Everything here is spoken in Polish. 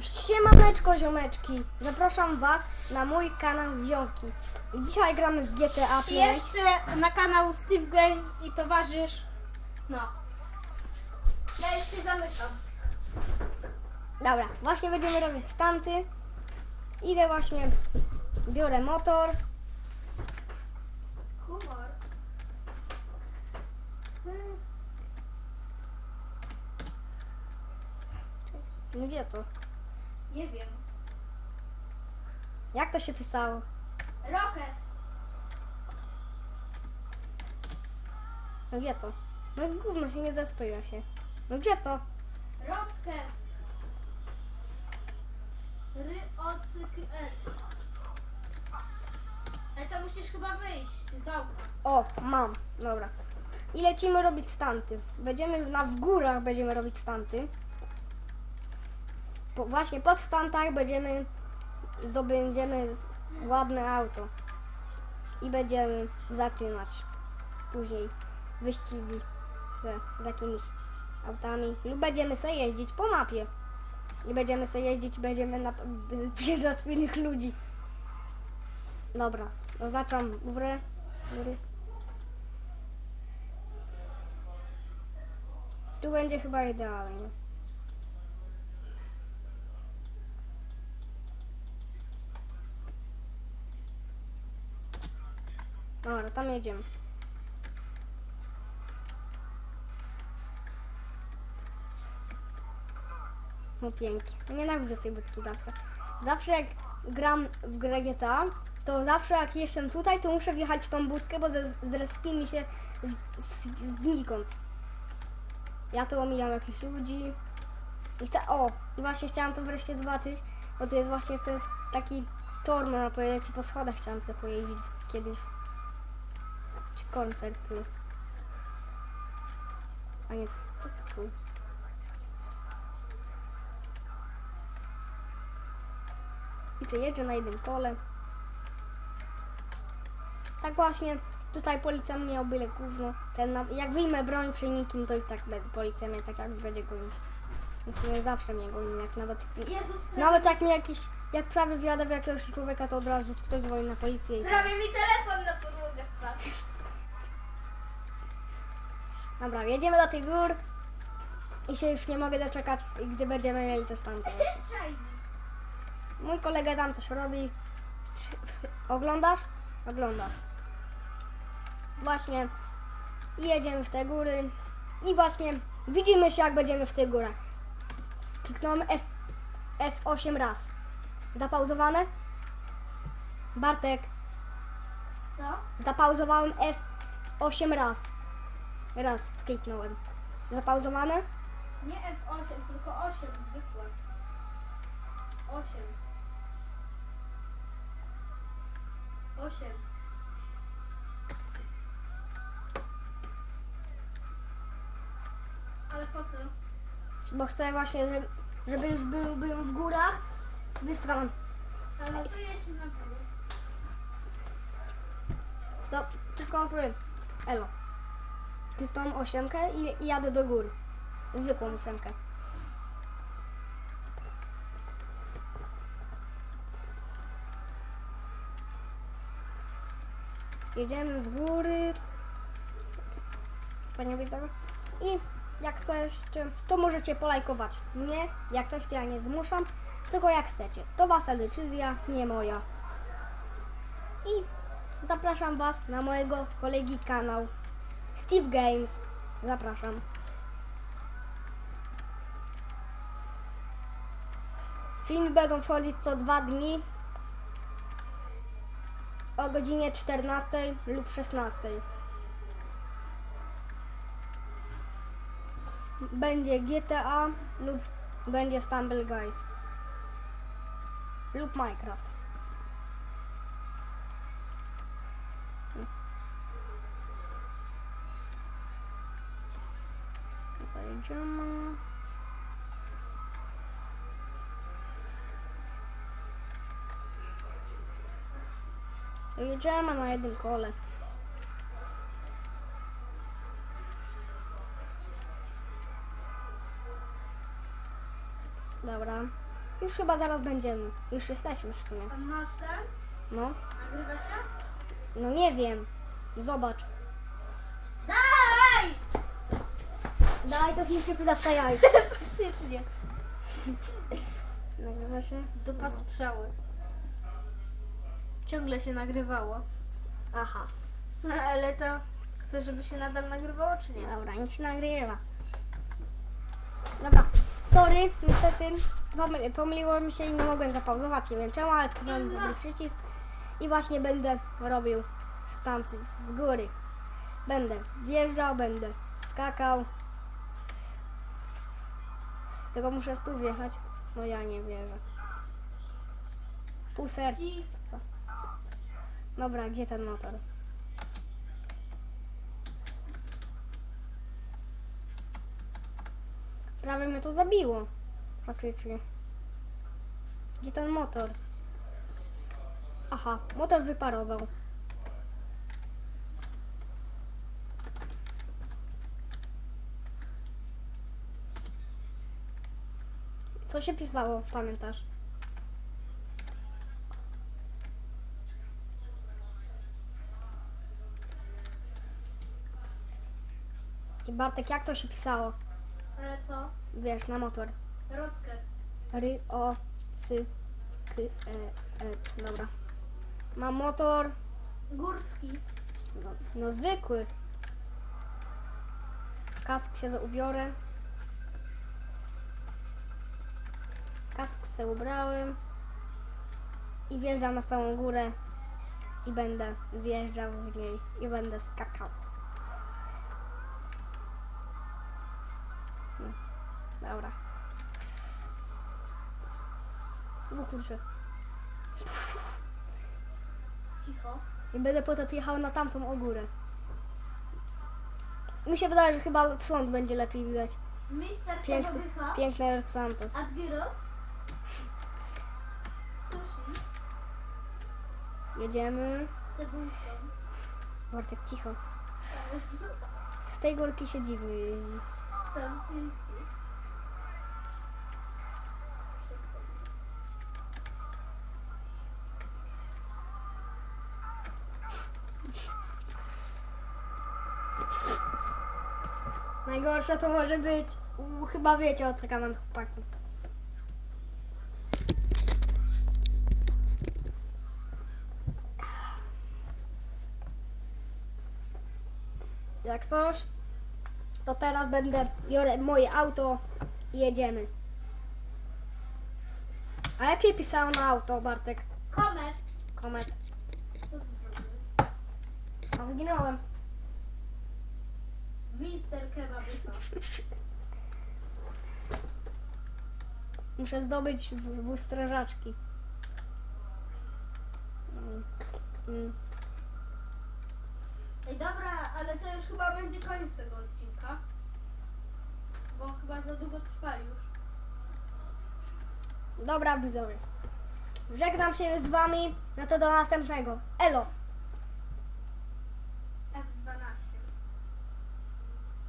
Siemaneczko ziomeczki, zapraszam was na mój kanał Ziomki. Dzisiaj gramy w GTA 5. Jeszcze na kanał Steve Games i towarzysz. No. Ja jeszcze zamykam. Dobra, właśnie będziemy robić stanty. Idę właśnie, biorę motor. Humor. No gdzie to? Nie wiem. Jak to się pisało? Rocket. No gdzie to? No gówno się nie zespryja się. No gdzie to? Rocket. Ry o cyk et. Ale to musisz chyba wyjść z auta. O, mam, dobra. I lecimy robić stanty. Będziemy na w górach będziemy robić stanty. Po, właśnie po stantach będziemy zdobędziemy ładne auto. I będziemy zaczynać później wyścigi z, z jakimiś autami. Lub będziemy sobie jeździć po mapie. I będziemy sobie jeździć, będziemy na, w innych ludzi. Dobra, oznaczam górę. góry. Tu będzie chyba idealnie. Dobra, tam jedziemy. No pięknie. Nienawidzę tej budki zawsze. Zawsze jak gram w grę GTA, to zawsze jak jestem tutaj, to muszę wjechać w tą budkę, bo zrespi mi się z, z, znikąd. Ja tu omijam jakichś ludzi. I o, i właśnie chciałam to wreszcie zobaczyć, bo to jest właśnie ten taki tor, można powiedzieć, po schodach chciałam sobie pojeździć w- kiedyś. Czy koncert tu jest? A nie, co tu? I to jeżdżę na jednym kole. Tak właśnie, tutaj policja mnie o byle gówno. Ten, jak wyjmę broń przy nikim, to i tak policja mnie tak jak będzie gonić. W zawsze mnie goni, jak nawet... Jezus, Nawet jak mnie jakiś... Jak prawie wjadę w jakiegoś człowieka, to od razu ktoś dzwoni na policję i prawie mi telefon na podłogę spadł. Dobra, jedziemy do tych gór. I się już nie mogę doczekać, gdy będziemy mieli te. Szajnik. Mój kolega tam coś robi. Oglądasz? Oglądasz. Właśnie jedziemy w te góry i właśnie widzimy się jak będziemy w tych górach. Kliknąłem F, F8 raz. Zapauzowane? Bartek, Co? zapauzowałem F8 raz. Raz kliknąłem. Zapauzowane? Nie F8, tylko 8 zwykłe. 8. 8. Ale po co? Bo chcę właśnie, żeby, żeby już był, był w górach. Wiesz co mam? Ale to jedź na górę. No, tylko powiem. Elo. Kliknąłem ósemkę i, jadę do góry. Zwykłą ósemkę. Jedziemy w góry. Co nie widzę? I jak coś, to możecie polajkować mnie. Jak coś, to ja nie zmuszam. Tylko jak chcecie. To wasza decyzja, nie moja. I zapraszam Was na mojego kolegi kanał Steve Games. Zapraszam. Filmy będą wchodzić co dwa dni o godzinie 14 lub 16. Będzie GTA lub będzie Stumble Guys lub Minecraft. Jedziemy. Jedziemy na jednym kole. Dobra. Już chyba zaraz będziemy. Już jesteśmy w sumie. A? No. Nagrywa się? No nie wiem. Zobacz. Daj to kilka wydawca jaj. Faktycznie. Nagrywa się? Dupa strzały. Ciągle się nagrywało. Aha. No ale to chcesz, żeby się nadal nagrywało, czy nie? Dobra, niech się nagrywa. Dobra. Sorry, niestety pom- pomyliło mi się i nie mogłem zapauzować. Nie wiem czemu, ale kliknąłem dobry przycisk. I właśnie będę robił stunty z góry. Będę wjeżdżał, będę skakał. Tego muszę tu wjechać. No ja nie wierzę. Pół serca. Dobra, gdzie ten motor? Prawie mnie to zabiło. Faktycznie. Gdzie ten motor? Aha, motor wyparował. Co się pisało, pamiętasz? I Bartek, jak to się pisało? Ale co? Wiesz, na motor. Rockę. Ry, o, cy, k, e, e, dobra. Mam motor, Górski. no, no zwykły. Kask się ubiorę. Kask se ubrałem. I wjeżdżam na samą górę. I będę zjeżdżał w niej. I będę skakał. No, dobra. O kurczę. Cicho. I będę potem jechał na tamtą o górę. Mi się wydaje, że chyba stąd będzie lepiej widać. Mister Piękny, Los Santos. Adgyros. Jedziemy. Bartek, cicho. Z tej górki się dziwnie jeździ. Stąd. Najgorsze co może być. U, chyba wiecie o co kaman chłopaki. Jak coś, to teraz będę biorę moje auto i jedziemy. A jakie pisało na auto, Bartek? Komet. Komet. A zginąłem. Mister Kebabycha. Muszę zdobyć w, w strażaczki. Mm. Mm. Ej, dobra, ale to już chyba będzie koniec tego odcinka. Bo chyba za długo trwa już. Dobra, widzowie. Żegnam się z wami. No to do następnego. Elo.